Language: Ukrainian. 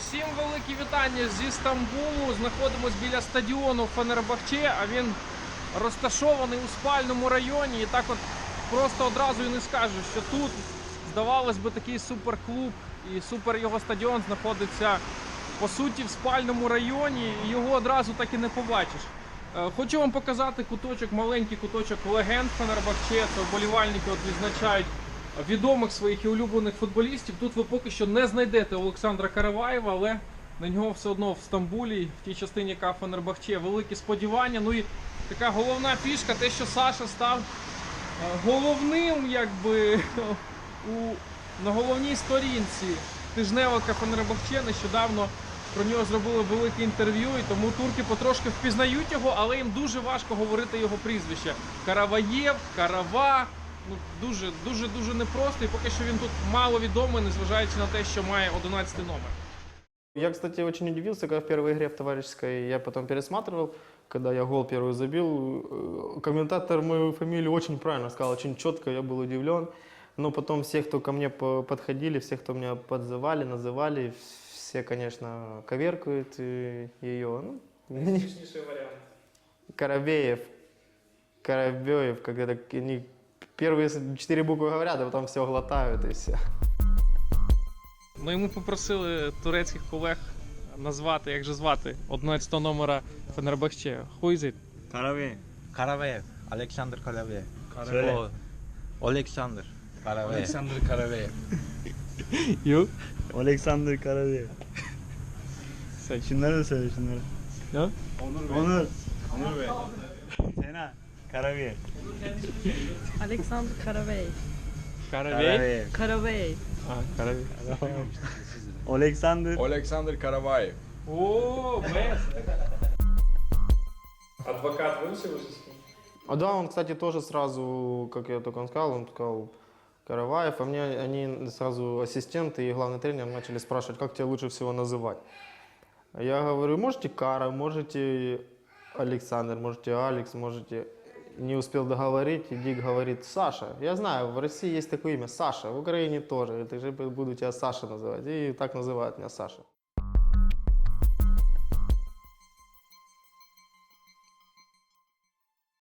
Всім великі вітання зі Стамбулу. Знаходимось біля стадіону Фенербахче, а він розташований у спальному районі. І так от просто одразу і не скажеш, що тут, здавалось би, такий суперклуб і супер його стадіон знаходиться по суті в спальному районі, і його одразу так і не побачиш. Е, Хочу вам показати куточок, маленький куточок легенд Фенербахче. Це вболівальники от відзначають відомих своїх і улюблених футболістів. Тут ви поки що не знайдете Олександра Караваєва, але на нього все одно в Стамбулі, в тій частині, яка Фенербахче, великі сподівання. Ну і така головна фішка, те, що Саша став е, головним, якби у, на головній сторінці тижневика Фенербахче нещодавно. Про нього зробили велике інтерв'ю, і тому турки потрошки впізнають його, але їм дуже важко говорити його прізвище. Караваєв, Карава Ну дуже, дуже, дуже непросто. І поки що він тут мало відомий, незважаючи на те, що має 11 номер. Я, кстати, очень удивился, когда в первой игре в товарищеской я потом пересматривал, когда я гол первый забил, э, комментатор мою фамилию очень правильно сказал, очень четко, я был удивлен. Но потом все, кто ко мне по- подходили, все, кто меня подзывали, называли, все, конечно, коверкают э, ее. Ну, Смішніший варіант. Коробеев, Коробеев, когда так они первые четыре буквы говорят, а потом все глотают и все. Ну і ми попросили турецьких колег назвати, як же звати 11 номера Фенербахче. Who is it? Karavev. Karavev. Alexander Karavev. Söyle. O- Alexander Karavev. Alexander Karavev. You? Alexander Karavev. Say. Şunları da söyle şunları. Ne? Onur. Onur. Onur Bey. Sena. Karavev. Alexander Karavey. Каравей? Karavey. А, Каравей. Alexander. Олександр Караваєв. О, бест. Адвокат вивчив уже А да, он, кстати, тоже сразу, как я только он сказал, он сказал Караваев, а мне они сразу ассистенты и главный тренер начали спрашивать, как тебя лучше всего называть. А Я говорю, можете Кара, можете Александр, можете Алекс, можете... Не успел договорить, и говорит Саша. Я знаю, в России есть такое имя Саша, в Украине тоже. Это же буду тебя Саша называть. И так называют меня Саша.